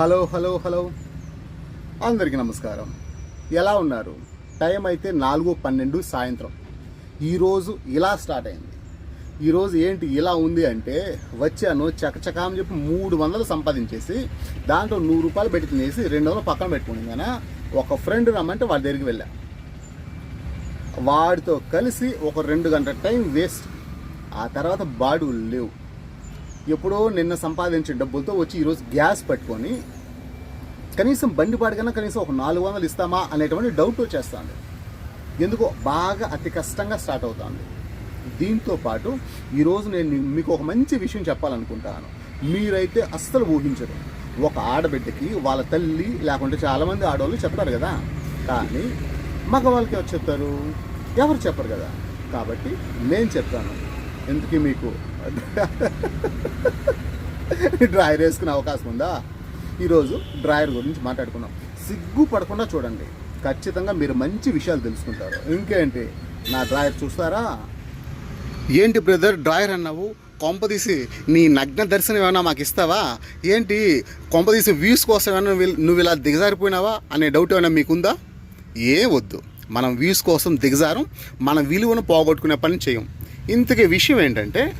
Hello hello hello. అందరికీ నమస్కారం. ఎలా ఉన్నారు? టైం అయితే నాలుగు పన్నెండు సాయంత్రం. ఈరోజు ఇలా స్టార్ట్ అయింది. ఈరోజు ఏంటి ఇలా ఉంది అంటే వచ్చాను చకచకా అని చెప్పి మూడు వందలు సంపాదించేసి దాంట్లో నూరు రూపాయలు పెట్టి తినేసి రెండు వందలు పక్కన పెట్టుకుని కానీ ఒక ఫ్రెండ్ రమ్మంటే వాడి దగ్గరికి వెళ్ళా. వాడితో కలిసి ఒక రెండు గంటల టైం వేస్ట్. ఆ తర్వాత బాడు లేవు. ఎప్పుడో నిన్న సంపాదించిన డబ్బులతో వచ్చి ఈరోజు గ్యాస్ పట్టుకొని కనీసం బండి పాడికన్నా కనీసం ఒక నాలుగు వందలు ఇస్తామా అనేటువంటి డౌట్ వచ్చేస్తుంది ఎందుకో బాగా అతి కష్టంగా స్టార్ట్ అవుతుంది. దీంతో పాటు ఈరోజు నేను మీకు ఒక మంచి విషయం చెప్పాలనుకుంటాను. మీరైతే అస్సలు ఊహించరు. ఒక ఆడబిడ్డకి వాళ్ళ తల్లి లేకుంటే చాలామంది ఆడవాళ్ళు చెప్తారు కదా. కానీ మగవాళ్ళకి ఎవరు చెప్తారు? ఎవరు చెప్పరు కదా. కాబట్టి నేను చెప్తాను. ఎందుకు మీకు? డ్రాయర్ వేసుకునే అవకాశం ఉందా? ఈరోజు డ్రాయర్ గురించి మాట్లాడుకున్నాం సిగ్గు పడకుండా చూడండి. ఖచ్చితంగా మీరు మంచి విషయాలు తెలుసుకుంటారు. ఇంకేంటి? నా డ్రాయర్ చూస్తారా? ఏంటి బ్రదర్ డ్రాయర్ అన్నావు? కొంపదీసి నీ నగ్న దర్శనం ఏమైనా మాకు ఇస్తావా? ఏంటి? కొంపదీసి వ్యూస్ కోసం ఏమైనా నువ్వు ఇలా దిగజారిపోయినావా అనే డౌట్ ఏమైనా మీకుందా? ఏ వద్దు. మనం వ్యూస్ కోసం దిగజారం మన విలువను పోగొట్టుకునే పని చేయం. ఇంతకీ విషయం ఏంటంటే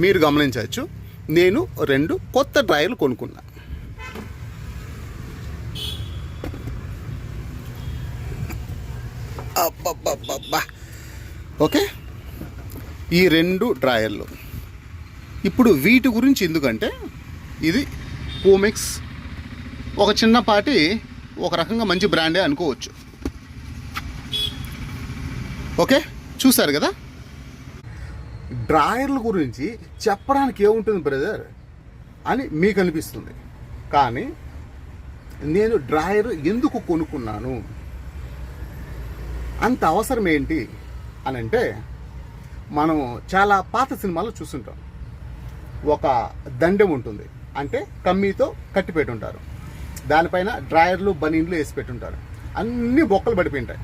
మీరు గమనించవచ్చు నేను రెండు కొత్త డ్రాయర్లు కొనుక్కున్నా. అబ్బబ్బబ్బబ్బా. ఓకే? ఈ రెండు డ్రాయర్లు. ఇప్పుడు వీటి గురించి ఎందుకంటే ఇది పూమిక్స్ ఒక చిన్నపాటి ఒక రకంగా మంచి బ్రాండే అనుకోవచ్చు. ఓకే? చూసారు కదా? డ్రాయర్ల గురించి చెప్పడానికి ఏముంటుంది బ్రదర్? అని మీకు అనిపిస్తుంది. కానీ నేను డ్రాయర్ ఎందుకు కొనుక్కున్నాను? అంత అవసరం ఏంటి అని అంటే మనం చాలా పాత సినిమాలు చూస్తుంటాం. ఒక దండెం ఉంటుంది. అంటే కమ్మీతో కట్టి పెట్టుంటారు దానిపైన డ్రాయర్లు బనీన్లు వేసి పెట్టుంటారు. అన్ని బొక్కలు పడిపోయింటాయి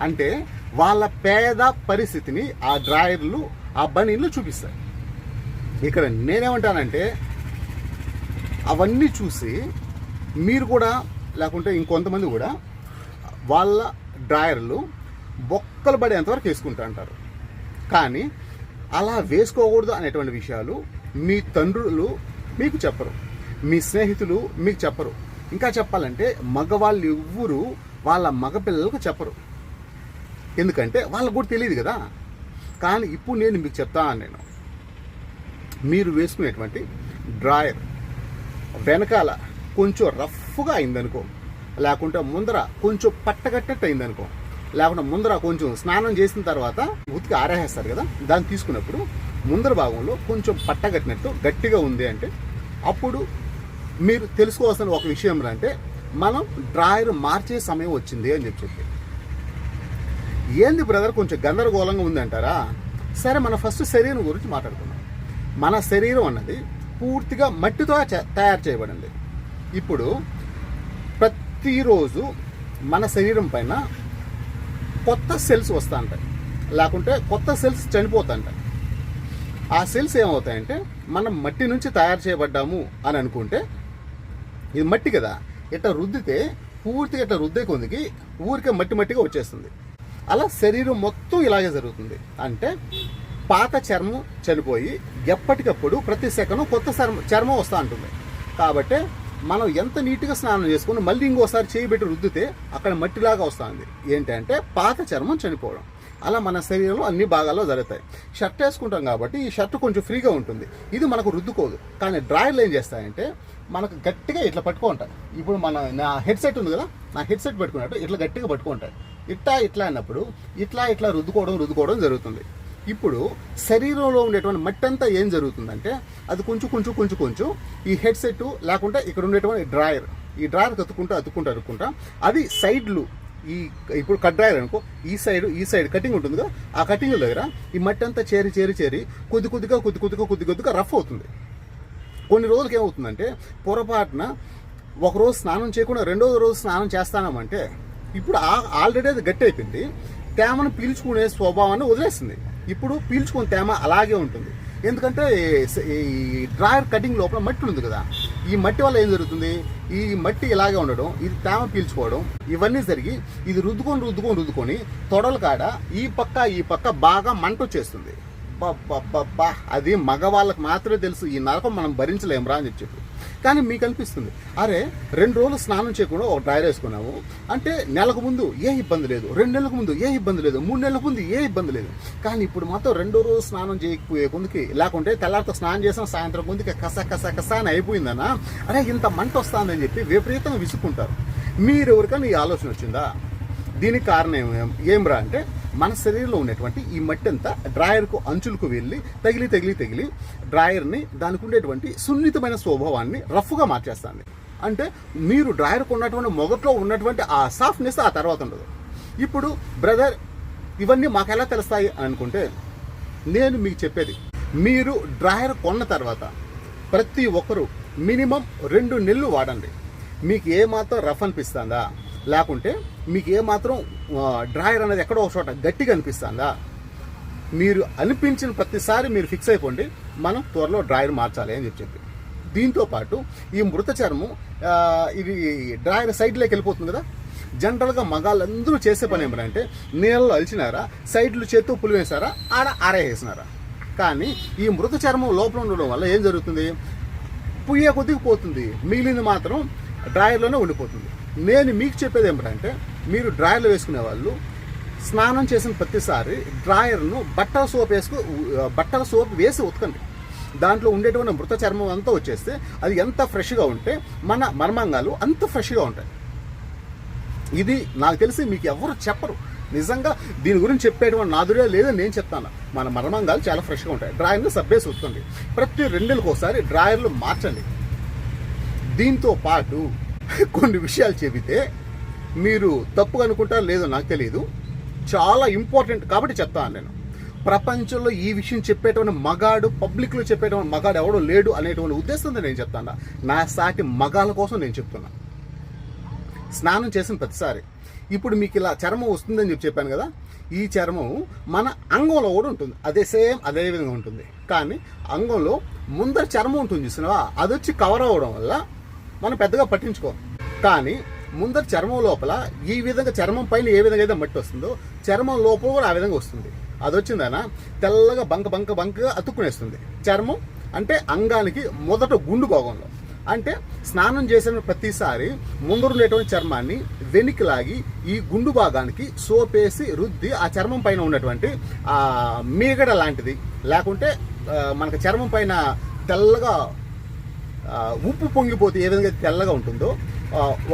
అంటే వాళ్ళ పేద పరిస్థితిని ఆ డ్రాయర్లు ఆ బనీన్లు చూపిస్తాయి ఇక్కడ నేనేమంటానంటే అవన్నీ చూసి మీరు కూడా లేకుంటే ఇంకొంతమంది కూడా వాళ్ళ డ్రాయర్లు బొక్కలు పడేంతవరకు వేసుకుంటా అంటారు. కానీ అలా వేసుకోకూడదు అనేటువంటి విషయాలు మీ తండ్రులు మీకు చెప్పరు. మీ స్నేహితులు మీకు చెప్పరు. ఇంకా చెప్పాలంటే మగవాళ్ళు ఎవ్వరు వాళ్ళ మగపిల్లలకు చెప్పరు. ఎందుకంటే వాళ్ళకు కూడా తెలియదు కదా. కానీ ఇప్పుడు నేను మీకు చెప్తాను నేను. మీరు వేసుకునేటువంటి డ్రాయర్ వెనకాల కొంచెం రఫ్గా అయిందనుకో లేకుంటే ముందర కొంచెం పట్టగట్టట్టు అయిందనుకో లేకుంటే ముందర కొంచెం స్నానం చేసిన తర్వాత ఉతికి ఆరేస్తారు కదా దాన్ని తీసుకున్నప్పుడు ముందర భాగంలో కొంచెం పట్టగట్టినట్టు గట్టిగా ఉంది అంటే అప్పుడు మీరు తెలుసుకోవాల్సిన ఒక విషయం అంటే మనం డ్రాయర్ మార్చే సమయం వచ్చింది అని చెప్పి చెప్పి. ఏంది బ్రదర్ కొంచెం గందరగోళంగా ఉంది అంటారా సరే మన ఫస్ట్ శరీరం గురించి మాట్లాడుకుందాం. మన శరీరం అన్నది పూర్తిగా మట్టితో తయారు చేయబడింది. ఇప్పుడు ప్రతిరోజు మన శరీరం పైన కొత్త సెల్స్ వస్తూ ఉంటాయి లేకుంటే కొత్త సెల్స్ చనిపోతుంటాయి ఆ సెల్స్ ఏమవుతాయంటే మనం మట్టి నుంచి తయారు చేయబడ్డాము అని అనుకుంటే ఇది మట్టి కదా. ఇట్లా రుద్దితే పూర్తిగా ఇట్లా రుద్దే కొందికి ఊరికే మట్టి మట్టిగా వచ్చేస్తుంది. అలా శరీరం మొత్తం ఇలాగే జరుగుతుంది. అంటే పాత చర్మం చనిపోయి ఎప్పటికప్పుడు ప్రతి సెకను కొత్త చర్మం చర్మం వస్తూ ఉంటుంది కాబట్టి మనం ఎంత నీట్గా స్నానం చేసుకుని మళ్ళీ ఇంకోసారి చేయి పెట్టి రుద్దితే అక్కడ మట్టిలాగా వస్తుంది. ఏంటంటే పాత చర్మం చనిపోవడం. అలా మన శరీరంలో అన్ని భాగాల్లో జరుగుతాయి. షర్ట్ వేసుకుంటాం కాబట్టి ఈ షర్ట్ కొంచెం ఫ్రీగా ఉంటుంది. ఇది మనకు రుద్దుకోదు. కానీ డ్రాయర్లు ఏం చేస్తాయంటే మనకు గట్టిగా ఇట్లా పట్టుకుంటాయి. ఇప్పుడు మన నా హెడ్సెట్ ఉంది కదా? నా హెడ్సెట్ పెట్టుకున్నట్టు ఇట్లా గట్టిగా పట్టుకుంటాయి. ఇట్లా ఇట్లా అన్నప్పుడు ఇట్లా ఇట్లా రుద్దుకోవడం రుద్దుకోవడం జరుగుతుంది. ఇప్పుడు శరీరంలో ఉండేటువంటి మట్టి అంతా ఏం జరుగుతుందంటే అది కొంచెం కొంచెం కొంచెం కొంచెం ఈ హెడ్సెట్ లేకుంటే ఇక్కడ ఉండేటువంటి డ్రాయర్. ఈ డ్రాయర్ అతుక్కుంటూ అతుక్కుంటూ అతుక్కుంటా అది సైడ్లు ఈ ఇప్పుడు కట్ డ్రాయర్ అనుకో ఈ సైడ్ ఈ సైడ్ కటింగ్ ఉంటుంది కదా ఆ కటింగ్ దగ్గర ఈ మట్టి అంతా చేరి చేరి చేరి కొద్ది కొద్దిగా కొద్ది కొద్దిగా కొద్ది కొద్దిగా రఫ్ అవుతుంది. కొన్ని రోజులకి ఏమవుతుందంటే పొరపాటున ఒకరోజు స్నానం చేయకుండా రెండో రోజు స్నానం చేస్తానామంటే ఇప్పుడు ఆ- ఆల్రెడీ అది గట్టి అయిపోయింది. తేమను పీల్చుకునే స్వభావాన్ని వదిలేస్తుంది ఇప్పుడు పీల్చుకునే తేమ అలాగే ఉంటుంది. ఎందుకంటే ఈ డ్రాయర్ కటింగ్ లోపల మట్టి ఉంది కదా. ఈ మట్టి వల్ల ఏం జరుగుతుంది? ఈ మట్టి ఇలాగే ఉండడం ఇది తేమ పీల్చుకోవడం ఇవన్నీ జరిగి ఇది రుద్దుకొని రుద్దుకొని రుద్దుకొని తొడల కాడ ఈ పక్క ఈ పక్క బాగా మంట వచ్చేస్తుంది. బా అది మగవాళ్ళకి మాత్రమే తెలుసు. ఈ నరకం మనం భరించలేమురా అని చెప్పి. కానీ మీకు అనిపిస్తుంది. అరే రెండు రోజులు స్నానం చేయకుండా ఒక డ్రైర్ వేసుకున్నాము అంటే నెలకు ముందు ఏ ఇబ్బంది లేదు. రెండు నెలలకు ముందు ఏ ఇబ్బంది లేదు. మూడు నెలల ముందు ఏ ఇబ్బంది లేదు. కానీ ఇప్పుడు మాత్రం రెండో రోజు స్నానం చేయకపోయే కొందుకి లేకుంటే తెల్లారితో స్నానం చేసిన సాయంత్రం కొందుకి కస కస కస అని అయిపోయిందనా అరే ఇంత మంట వస్తుందని చెప్పి విపరీతంగా విసుక్కుంటారు. మీరు ఎవరికైనా ఈ ఆలోచన వచ్చిందా? దీనికి కారణం ఏం రా అంటే మన శరీరంలో ఉన్నటువంటి ఈ మట్టి అంతా డ్రాయర్కు అంచులకు వెళ్ళి తగిలి తగిలి తగిలి డ్రాయర్ని దానికి ఉండేటువంటి సున్నితమైన స్వభావాన్ని రఫ్గా మార్చేస్తుంది. అంటే మీరు డ్రాయర్కు ఉన్నటువంటి మొగట్లో ఉన్నటువంటి ఆ సాఫ్ట్నెస్ ఆ తర్వాత ఉండదు. ఇప్పుడు బ్రదర్ ఇవన్నీ మాకు ఎలా తెలుస్తాయి అనుకుంటే నేను మీకు చెప్పేది మీరు డ్రాయర్ కొన్న తర్వాత ప్రతి ఒక్కరూ మినిమం రెండు నెలలు వాడండి. మీకు ఏమాత్రం రఫ్ అనిపిస్తుందా? లేకుంటే మీకు ఏమాత్రం డ్రాయర్ అనేది ఎక్కడో ఒక చోట గట్టిగా అనిపిస్తుందా? మీరు అనిపించిన ప్రతిసారి మీరు ఫిక్స్ అయిపోండి మనం త్వరలో డ్రాయర్ మార్చాలి అని చెప్పి దీంతో పాటు ఈ మృత చర్మం ఇది డ్రాయర్ సైడ్లోకి వెళ్ళిపోతుంది కదా? జనరల్గా మగాళ్ళందరూ చేసే పని ఏమిటంటే నీళ్ళలో అలిచినారా సైడ్లు చేత్తో పులివేసారా ఆడ ఆరేసేసినారా? కానీ ఈ మృత చర్మం లోపల ఉండడం వల్ల ఏం జరుగుతుంది? పుయ్యే కొద్దిగా పోతుంది. మిగిలింది మాత్రం డ్రాయర్లోనే ఉండిపోతుంది. నేను మీకు చెప్పేది ఏమిటంటే మీరు డ్రాయర్లో వేసుకునే వాళ్ళు స్నానం చేసిన ప్రతిసారి డ్రాయర్ను బట్టల సోప్ వేసుకు బట్టల సోప్ వేసి ఉతకండి. దాంట్లో ఉండేటువంటి మృత చర్మం అంతా వచ్చేస్తే అది ఎంత ఫ్రెష్గా ఉంటే మన మర్మాంగాలు అంత ఫ్రెష్గా ఉంటాయి. ఇది నాకు తెలిసి మీకు ఎవరు చెప్పరు. నిజంగా దీని గురించి చెప్పేటువంటి నాదురే లేదని నేను చెప్తాను. మన మర్మాంగాలు చాలా ఫ్రెష్గా ఉంటాయి. డ్రాయర్ని సబ్బేసి ఉతకండి. ప్రతి రెండేళ్ళకి ఒకసారి డ్రాయర్లు మార్చండి. దీంతో పాటు కొన్ని విషయాలు చెబితే మీరు తప్పు అనుకుంటారు లేదో నాకు తెలియదు చాలా ఇంపార్టెంట్ కాబట్టి చెప్తాను నేను. ప్రపంచంలో ఈ విషయం చెప్పేటువంటి మగాడు పబ్లిక్లో చెప్పేటువంటి మగాడు ఎవడో లేడు అనేటువంటి ఉద్దేశంతో నేను చెప్తాను. నా సాటి మగాల కోసం నేను చెప్తున్నా. స్నానం చేసిన ప్రతిసారి. ఇప్పుడు మీకు ఇలా చర్మం వస్తుందని చెప్పి చెప్పాను కదా ఈ చర్మం మన అంగంలో కూడా ఉంటుంది. అదే సేమ్ అదే విధంగా ఉంటుంది. కానీ అంగంలో ముందర చర్మం ఉంటుంది చూసినావా? అది వచ్చి కవర్ అవ్వడం వల్ల మనం పెద్దగా పట్టించుకో. కానీ ముందర చర్మం లోపల ఈ విధంగా చర్మం పైన ఏ విధంగా అయితే మట్టి వస్తుందో చర్మం లోపల కూడా ఆ విధంగా వస్తుంది. అది వచ్చిందనా తెల్లగా బంక బంక బంకగా అతుక్కునేస్తుంది. చర్మం అంటే అంగానికి మొదట గుండు భాగంలో అంటే స్నానం చేసిన ప్రతిసారి ముందరుండేటువంటి చర్మాన్ని వెనక్కి లాగి ఈ గుండు భాగానికి సోపేసి రుద్ది ఆ చర్మం పైన ఉన్నటువంటి మీగడ లాంటిది. లేకుంటే మనకు చర్మం పైన తెల్లగా ఉప్పు పొంగిపోతే ఏ విధంగా తెల్లగా ఉంటుందో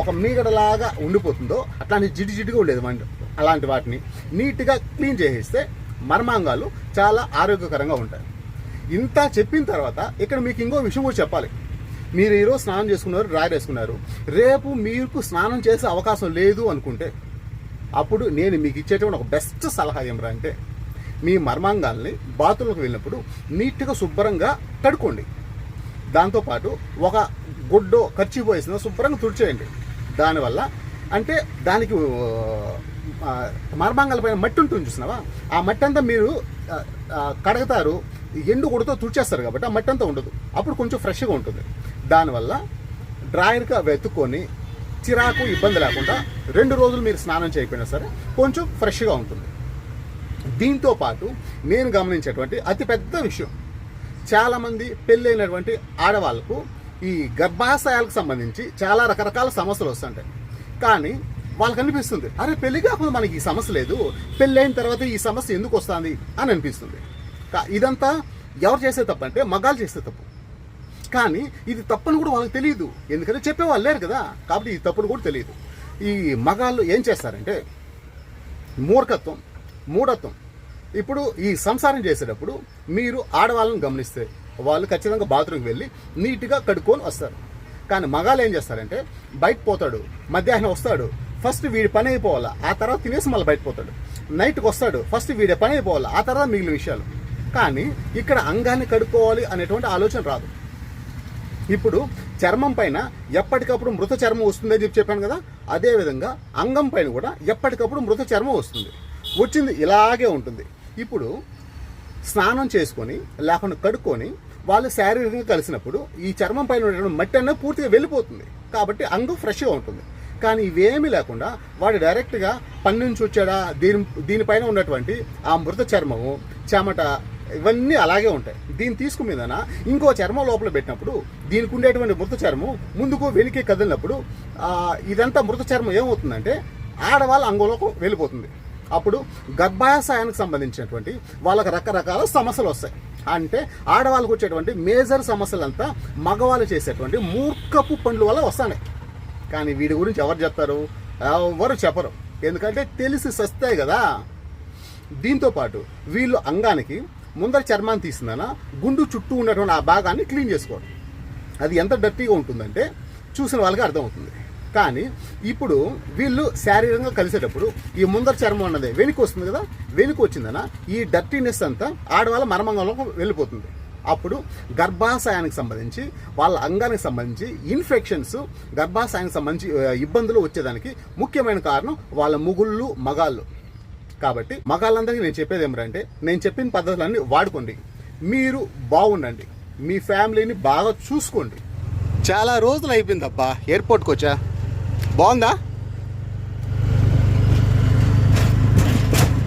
ఒక మీగడలాగా ఉండిపోతుందో అట్లాంటి జిడి జిడిగా ఉండేది మన అలాంటి వాటిని నీట్గా క్లీన్ చేసేస్తే మర్మాంగాలు చాలా ఆరోగ్యకరంగా ఉంటాయి. ఇంత చెప్పిన తర్వాత ఇక్కడ మీకు ఇంకో విషయం కూడా చెప్పాలి. మీరు ఈరోజు స్నానం చేసుకున్నారు డ్రాయర్ వేసుకున్నారు. రేపు మీకు స్నానం చేసే అవకాశం లేదు అనుకుంటే అప్పుడు నేను మీకు ఇచ్చేటువంటి ఒక బెస్ట్ సలహా ఏమిరా అంటే మీ మర్మాంగాల్ని బాతులకు వెళ్ళినప్పుడు నీట్గా శుభ్రంగా కడుక్కోండి దాంతోపాటు ఒక గుడ్డో ఖర్చు పోయేసిన శుభ్రంగా తుడిచేయండి. దానివల్ల అంటే దానికి ఆ, మర్మాంగాల పైన మట్టి ఉంటుంది చూసినావా? ఆ మట్టి అంతా మీరు కడగతారు ఎండు గుడితో తుడిచేస్తారు కాబట్టి ఆ మట్టి అంతా ఉండదు. అప్పుడు కొంచెం ఫ్రెష్గా ఉంటుంది. దానివల్ల డ్రాయర్గా వెతుక్కొని చిరాకు ఇబ్బంది లేకుండా రెండు రోజులు మీరు స్నానం చేయకపోయినా సరే కొంచెం ఫ్రెష్గా ఉంటుంది. దీంతో పాటు నేను గమనించేటువంటి అతిపెద్ద విషయం చాలామంది పెళ్ళైనటువంటి ఆడవాళ్ళకు ఈ గర్భాశయాలకు సంబంధించి చాలా రకరకాల సమస్యలు వస్తుంటాయి. కానీ వాళ్ళకి అనిపిస్తుంది అరే పెళ్ళి కాకుండా మనకి ఈ సమస్య లేదు. పెళ్ళైన తర్వాత ఈ సమస్య ఎందుకు వస్తుంది? అని అనిపిస్తుంది. ఇదంతా ఎవరు చేసే తప్పు అంటే మగాళ్ళు చేసే తప్పు. కానీ ఇది తప్పని కూడా వాళ్ళకి తెలియదు. ఎందుకంటే చెప్పేవాళ్ళు లేరు కదా. కాబట్టి ఈ తప్పును కూడా తెలియదు. ఈ మగాళ్ళు ఏం చేస్తారంటే మూర్ఖత్వం మూఢత్వం ఇప్పుడు ఈ సంసారం చేసేటప్పుడు మీరు ఆడవాళ్ళని గమనిస్తే వాళ్ళు ఖచ్చితంగా బాత్రూమ్కి వెళ్ళి నీట్గా కడుక్కొని వస్తారు. కానీ మగాళ్ళు ఏం చేస్తారంటే బయట పోతాడు మధ్యాహ్నం వస్తాడు ఫస్ట్ వీడి పని అయిపోవాలా ఆ తర్వాత తినేసి మళ్ళీ బయట పోతాడు. నైట్కి వస్తాడు ఫస్ట్ వీడి పని అయిపోవాలా ఆ తర్వాత మిగిలిన విషయాలు. కానీ ఇక్కడ అంగాన్ని కడుక్కోవాలి అనేటువంటి ఆలోచన రాదు. ఇప్పుడు చర్మం పైన ఎప్పటికప్పుడు మృత చర్మం వస్తుందని చెప్పి చెప్పాను కదా అదేవిధంగా అంగం పైన కూడా ఎప్పటికప్పుడు మృత చర్మం వస్తుంది. వచ్చింది ఇలాగే ఉంటుంది. ఇప్పుడు స్నానం చేసుకొని లేకుండా కడుక్కొని వాళ్ళు శారీరకంగా కలిసినప్పుడు ఈ చర్మం పైన ఉన్నటువంటి మట్టి అన్న పూర్తిగా వెళ్ళిపోతుంది. కాబట్టి అంగం ఫ్రెష్గా ఉంటుంది. కానీ ఇవేమీ లేకుండా వాడు డైరెక్ట్గా పని నుంచి వచ్చాడా దీని దీనిపైన ఉన్నటువంటి ఆ మృత చర్మము చెమట ఇవన్నీ అలాగే ఉంటాయి. దీన్ని తీసుకు మీదన ఇంకో చర్మం లోపల పెట్టినప్పుడు దీనికి ఉండేటువంటి మృత చర్మం ముందుకు వెనక్కి కదిలినప్పుడు ఇదంతా మృత చర్మం ఏమవుతుందంటే ఆడవాళ్ళ అంగంలోకి వెళ్ళిపోతుంది. అప్పుడు గర్భాశయానికి సంబంధించినటువంటి వాళ్ళకి రకరకాల సమస్యలు వస్తాయి. అంటే ఆడవాళ్ళకు వచ్చేటువంటి మేజర్ సమస్యలంతా మగవాళ్ళు చేసేటువంటి మూర్ఖపు పనుల వల్ల వస్తాయి కానీ వీడి గురించి ఎవరు చెప్తారు? ఎవరు చెప్పరు. ఎందుకంటే తెలిసి సస్తే కదా. దీంతో పాటు వీళ్ళు అంగానికి ముందర చర్మాన్ని తీసిందన గుండు చుట్టూ ఉన్నటువంటి ఆ భాగాన్ని క్లీన్ చేసుకోవడం. అది ఎంత డర్టీగా ఉంటుందంటే చూసిన వాళ్ళకి అర్థమవుతుంది. కానీ ఇప్పుడు వీళ్ళు శారీరకంగా కలిసేటప్పుడు ఈ ముందర చర్మం అన్నది వెనుక వస్తుంది కదా వెనుక వచ్చిందన ఈ డర్టీనెస్ అంతా ఆడవాళ్ళ మర్మంగంలోకి వెళ్ళిపోతుంది. అప్పుడు గర్భాశయానికి సంబంధించి వాళ్ళ అంగానికి సంబంధించి ఇన్ఫెక్షన్స్ గర్భాశయానికి సంబంధించి ఇబ్బందులు వచ్చేదానికి ముఖ్యమైన కారణం వాళ్ళ ముగుళ్ళు మగాళ్ళు. కాబట్టి మగాళ్ళందరికీ నేను చెప్పేది ఏమిటంటే నేను చెప్పిన పద్ధతులన్నీ వాడుకోండి. మీరు బాగుండండి. మీ ఫ్యామిలీని బాగా చూసుకోండి. చాలా రోజులు అయిపోయిందబ్బా ఎయిర్పోర్ట్కి వచ్చా? బాగుందా?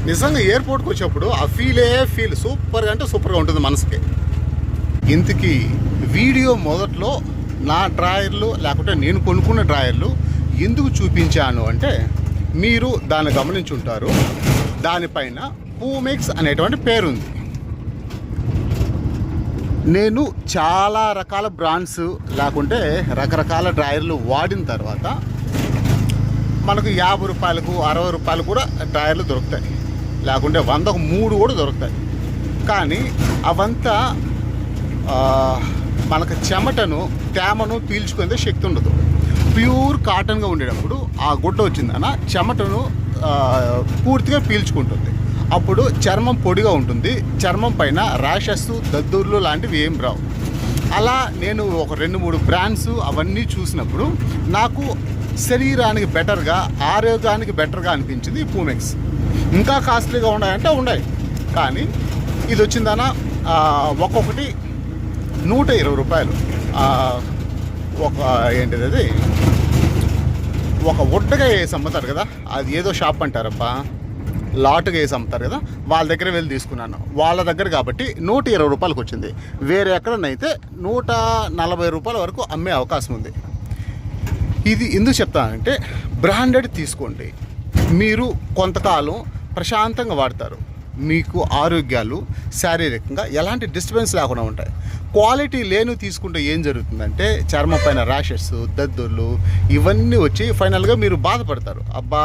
నిజంగా ఎయిర్పోర్ట్కి వచ్చినప్పుడు ఆ ఫీలే ఫీల్ సూపర్గా అంటే సూపర్గా ఉంటుంది మనసుకి. ఇంతకీ వీడియో మొదట్లో నా డ్రాయర్లు లేకుంటే నేను కొనుక్కున్న డ్రాయర్లు ఎందుకు చూపించాను అంటే మీరు దాన్ని గమనించుంటారు. దానిపైన పూమిక్స్ అనేటువంటి పేరుంది. నేను చాలా రకాల బ్రాండ్స్ లేకుంటే రకరకాల డ్రాయర్లు వాడిన తర్వాత మనకు యాభై రూపాయలకు అరవై రూపాయలు కూడా టైర్లు దొరుకుతాయి. లేకుంటే వందకు మూడు కూడా దొరుకుతాయి. కానీ అవంతా మనకు చెమటను తేమను పీల్చుకునే శక్తి ఉండదు. ప్యూర్ కాటన్గా ఉండేటప్పుడు ఆ గుడ్డ వచ్చిందన చెమటను పూర్తిగా పీల్చుకుంటుంది. అప్పుడు చర్మం పొడిగా ఉంటుంది. చర్మం పైన ర్యాషెస్ దద్దుర్లు లాంటివి ఏం రావు. అలా నేను ఒక రెండు మూడు బ్రాండ్స్ అవన్నీ చూసినప్పుడు నాకు శరీరానికి బెటర్గా ఆరోగ్యానికి బెటర్గా అనిపించింది ఈ పూమెక్స్. ఇంకా కాస్ట్లీగా ఉన్నాయంటే ఉన్నాయి. కానీ ఇది వచ్చిందన ఒక్కొక్కటి నూట ఇరవై రూపాయలు. ఒక ఏంటిది అది? ఒక ఒడ్డగా వేసి అమ్ముతారు కదా అది ఏదో షాప్ అంటారబ్బా. లాట్గా వేసి అమ్ముతారు కదా వాళ్ళ దగ్గర వెళ్ళి తీసుకున్నాను. వాళ్ళ దగ్గర కాబట్టి నూట ఇరవై రూపాయలకు వచ్చింది వేరే ఎక్కడనైతే నూట నలభై రూపాయల వరకు అమ్మే అవకాశం ఉంది. ఇది ఎందుకు చెప్తానంటే బ్రాండెడ్ తీసుకోండి. మీరు కొంతకాలం ప్రశాంతంగా వాడతారు. మీకు ఆరోగ్యాలు శారీరకంగా ఎలాంటి డిస్టర్బెన్స్ లేకుండా ఉంటాయి. క్వాలిటీ లేను తీసుకుంటే ఏం జరుగుతుందంటే చర్మం పైన ర్యాషెస్ దద్దుర్లు ఇవన్నీ వచ్చి ఫైనల్గా మీరు బాధపడతారు. అబ్బా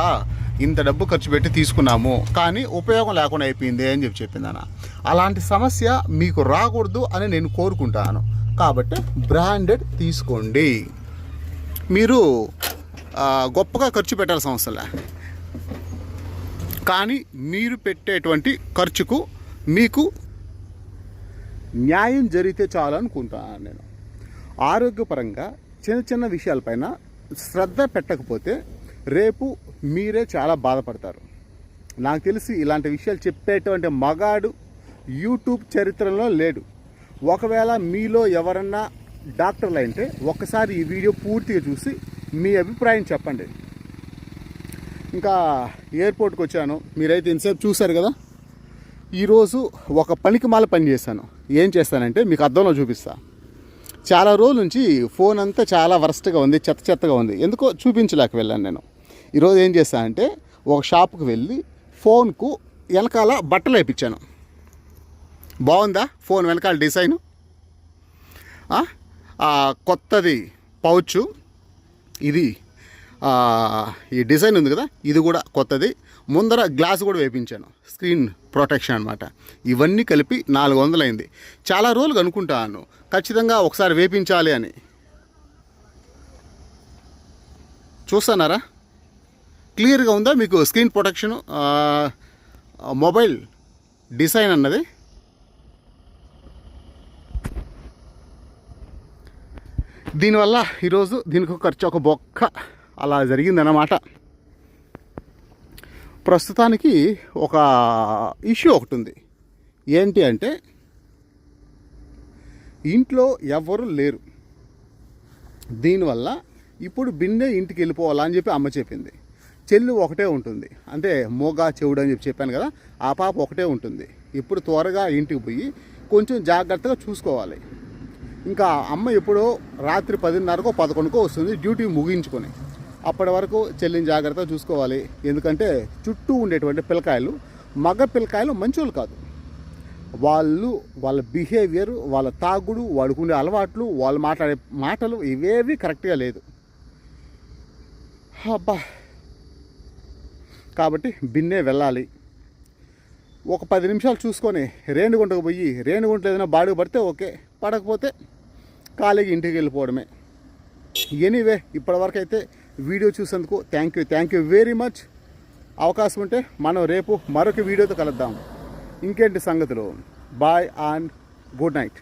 ఇంత డబ్బు ఖర్చు పెట్టి తీసుకున్నాము కానీ ఉపయోగం లేకుండా అయిపోయింది అని చెప్పి చెప్పిందన్న అలాంటి సమస్య మీకు రాకూడదు అని నేను కోరుకుంటాను. కాబట్టి బ్రాండెడ్ తీసుకోండి. మీరు గొప్పగా ఖర్చు పెట్టాల్సిన అవసరంలే కానీ మీరు పెట్టేటువంటి ఖర్చుకు మీకు న్యాయం జరిగితే చాలనుకుంటున్నాను అనుకుంటాను నేను. ఆరోగ్యపరంగా చిన్న చిన్న విషయాలపైన శ్రద్ధ పెట్టకపోతే రేపు మీరే చాలా బాధపడతారు. నాకు తెలిసి ఇలాంటి విషయాలు చెప్పేటువంటి మగాడు యూట్యూబ్ చరిత్రలో లేడు. ఒకవేళ మీలో ఎవరన్నా డాక్టర్లు అయితే ఒక్కసారి ఈ వీడియో పూర్తిగా చూసి మీ అభిప్రాయం చెప్పండి. ఇంకా ఎయిర్పోర్ట్కి వచ్చాను. మీరైతే ఇంతసేపు చూశారు కదా? ఈరోజు ఒక పనికి మాల పని చేశాను. ఏం చేస్తానంటే మీకు అర్థంలో చూపిస్తా. చాలా రోజుల నుంచి ఫోన్ అంతా చాలా వరస్ట్గా ఉంది చెత్త చెత్తగా ఉంది. ఎందుకో చూపించలేక వెళ్ళాను నేను. ఈరోజు ఏం చేస్తానంటే ఒక షాప్కి వెళ్ళి ఫోన్కు వెనకాల బట్టలు వేయించాను బాగుందా? ఫోన్ వెనకాల డిజైను? కొత్తది పౌచు. ఇది ఈ డిజైన్ ఉంది కదా ఇది కూడా కొత్తది. ముందర గ్లాస్ కూడా వేపించాను స్క్రీన్ ప్రొటెక్షన్ అనమాట ఇవన్నీ కలిపి నాలుగు వందలైంది చాలా రోజులు అనుకుంటాను ఖచ్చితంగా ఒకసారి వేపించాలి అని. చూస్తున్నారా? క్లియర్గా ఉందా మీకు స్క్రీన్ ప్రొటెక్షన్? మొబైల్ డిజైన్ అన్నది? దీనివల్ల ఈరోజు దీనికి ఖర్చు ఒక బొక్క అలా జరిగిందన్నమాట. ప్రస్తుతానికి ఒక ఇష్యూ ఒకటి ఉంది ఏంటి అంటే ఇంట్లో ఎవ్వరు లేరు. దీనివల్ల ఇప్పుడు బిన్నే ఇంటికి వెళ్ళిపోవాలా అని చెప్పి అమ్మ చెప్పింది. చెల్లి ఒకటే ఉంటుంది. అంటే మోగా చెవుడు అని చెప్పి చెప్పాను కదా ఆ పాప ఒకటే ఉంటుంది. ఇప్పుడు త్వరగా ఇంటికి పోయి కొంచెం జాగ్రత్తగా చూసుకోవాలి. ఇంకా అమ్మ ఎప్పుడో రాత్రి పదిన్నరకో పదకొండుకో వస్తుంది డ్యూటీ ముగించుకొని. అప్పటి వరకు చెల్లిని జాగ్రత్త చూసుకోవాలి. ఎందుకంటే చుట్టూ ఉండేటువంటి పిల్లకాయలు మగ పిల్లకాయలు మంచోళ్ళు కాదు. వాళ్ళు వాళ్ళ బిహేవియర్ వాళ్ళ తాగుడు వాడుకునే అలవాట్లు వాళ్ళు మాట్లాడే మాటలు ఇవేవి కరెక్ట్గా లేదు. అబ్బా! కాబట్టి బిన్నే వెళ్ళాలి. ఒక పది నిమిషాలు చూసుకొని రేణుగుంటకు పోయి రేణుగుంటలో ఏదైనా బాడుగు పడితే ఓకే పడకపోతే ఖాళీగా ఇంటికి వెళ్ళిపోవడమే. ఎనీవే ఇప్పటివరకు అయితే వీడియో చూసేందుకు thank you thank you very much అవకాశం ఉంటే మనం రేపు మరొక వీడియోతో కలుద్దాం. ఇంకేంటి సంగతులు? Bye and good night